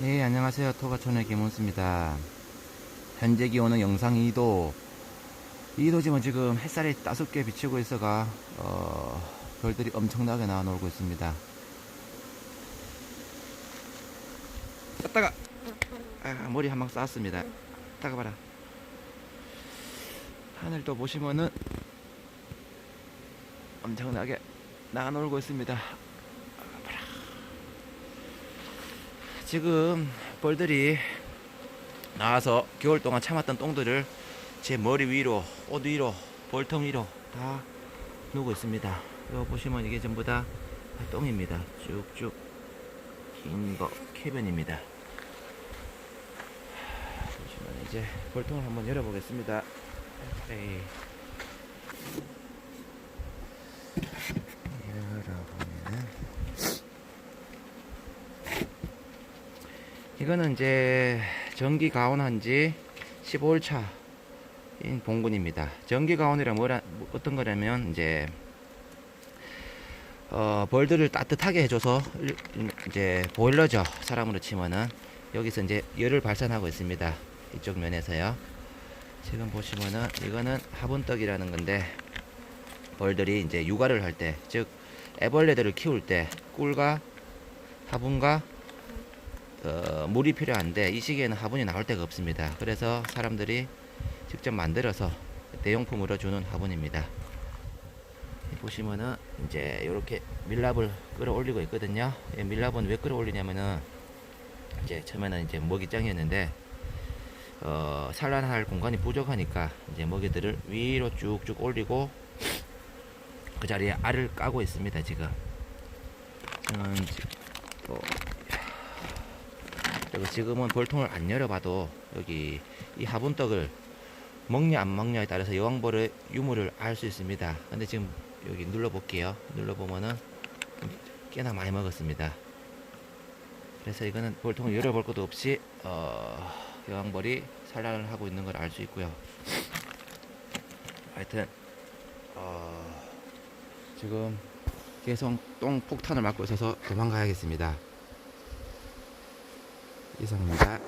안녕하세요. 토가촌의 김원수입니다. 현재 기온은 영상 2도. 2도지만 지금 햇살이 따숩게 비치고 있어가, 어, 별들이 엄청나게 나와 놀고 있습니다. 따가 아, 머리 한방 쌌습니다. 따가 봐라. 하늘도 보시면은 엄청나게 나와 놀고 있습니다. 지금 벌들이 나와서 겨울 동안 참았던 똥들을 제 머리 위로, 옷 위로, 볼통 위로 다 누고 있습니다. 이거 보시면 이게 전부 다 똥입니다. 쭉쭉 긴 거 캐변입니다. 보시면 이제 볼통을 한번 열어보겠습니다. 에이. 열어보면은 이거는 이제 전기 가온한 지 15일 차인 봉군입니다. 전기 가온이라 뭐라 뭐 어떤 거냐면 이제 어, 벌들을 따뜻하게 해줘서 일- 이제 보일러죠. 사람으로 치면은 여기서 이제 열을 발산하고 있습니다. 이쪽 면에서요. 지금 보시면은 이거는 화분떡이라는 건데 벌들이 이제 육아를 할 때, 즉 애벌레들을 키울 때 꿀과 화분과 어, 물이 필요한데 이 시기에는 화분이 나올 데가 없습니다. 그래서 사람들이 직접 만들어서 대용품으로 주는 화분입니다. 보시면은 이제 이렇게 밀랍을 끌어올리고 있거든요. 이 밀랍은 왜 끌어올리냐면은 이제 처음에는 이제 먹이장이었는데 어, 산란할 공간이 부족하니까 이제 먹이들을 위로 쭉쭉 올리고 그 자리에 알을 까고 있습니다 지금. 저는 지- 또 그리고 지금은 볼통을 안 열어봐도 여기 이 화분떡을 먹냐 안 먹냐에 따라서 여왕벌의 유무를 알 수 있습니다. 근데 지금 여기 눌러볼게요. 눌러보면은 꽤나 많이 먹었습니다. 그래서 이거는 볼통을 열어볼 것도 없이 어, 여왕벌이 산란을 하고 있는 걸 알 수 있고요. 하여튼 어, 지금 계속 똥 폭탄을 맞고 있어서 도망가야겠습니다. 이상입니다.